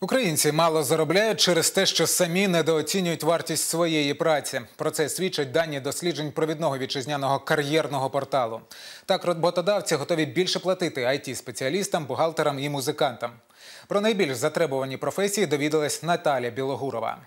Українці мало заробляють через те, що самі недооцінюють вартість своєї праці. Про це свідчать дані досліджень провідного вітчизняного кар'єрного порталу. Так, роботодавці готові більше платити it спеціалістам бухгалтерам і музикантам. Про найбільш затребувані професії довідалась Наталя Білогурова.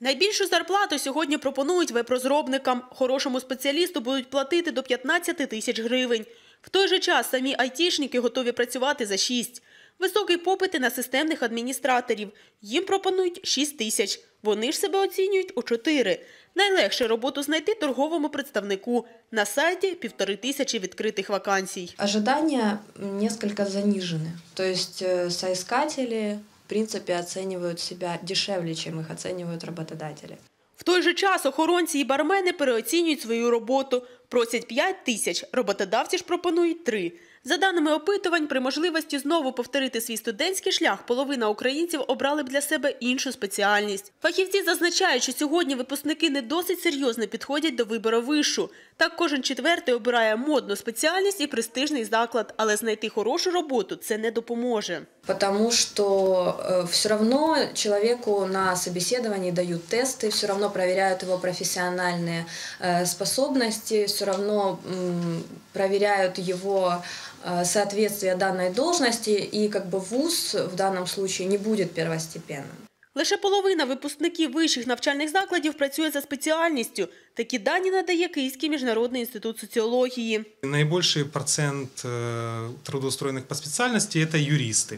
Найбільшу зарплату сьогодні пропонують веб-розробникам. Хорошому спеціалісту будуть платити до 15 тисяч гривень. В той же час самі айтішники готові працювати за 6. Високий попит і на системних адміністраторів. Їм пропонують 6 тисяч. Вони ж себе оцінюють у 4. Найлегше роботу знайти торговому представнику. На сайті півтори тисячі відкритих вакансій. Ожидания несколько занижены. То есть э, соискатели, в принципе, оценивают себя дешевле, чем их оценивают работодатели. В той же час охоронці і бармени переоцінюють свою роботу. Просять 5 тисяч, роботодавці ж пропонують 3. За даними опитувань, при можливості знову повторити свій студентський шлях, половина українців обрали б для себе іншу спеціальність. Фахівці зазначають, що сьогодні випускники не досить серйозно підходять до вибору вишу. Так кожен четвертий обирає модну спеціальність і престижний заклад, але знайти хорошу роботу це не допоможе. Потому что все равно человеку на собеседовании дают тесты, все равно проверяют его профессиональные э, способности, все равно м, проверяют его э, соответствие данной должности, и как бы вуз в данном случае не будет первостепенным. Лише половина випускників вищих навчальних закладів працює за спеціальністю. Такі дані надає Київський міжнародний інститут соціології. Наибольший процент э, трудоустроенных по специальности – это юристы,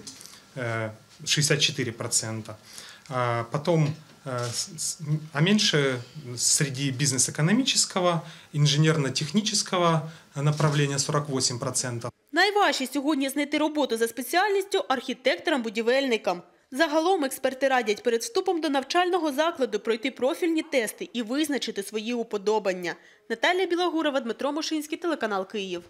э, 64%. А Потом, э, с- с- а меньше среди бизнес-экономического, инженерно-технического направления 48%. Найважче сьогодні знайти роботу за спеціальністю архітекторам-будівельникам. Загалом експерти радять перед вступом до навчального закладу пройти профільні тести і визначити свої уподобання. Наталія Білогурова, Дмитро Мошинський, телеканал Київ.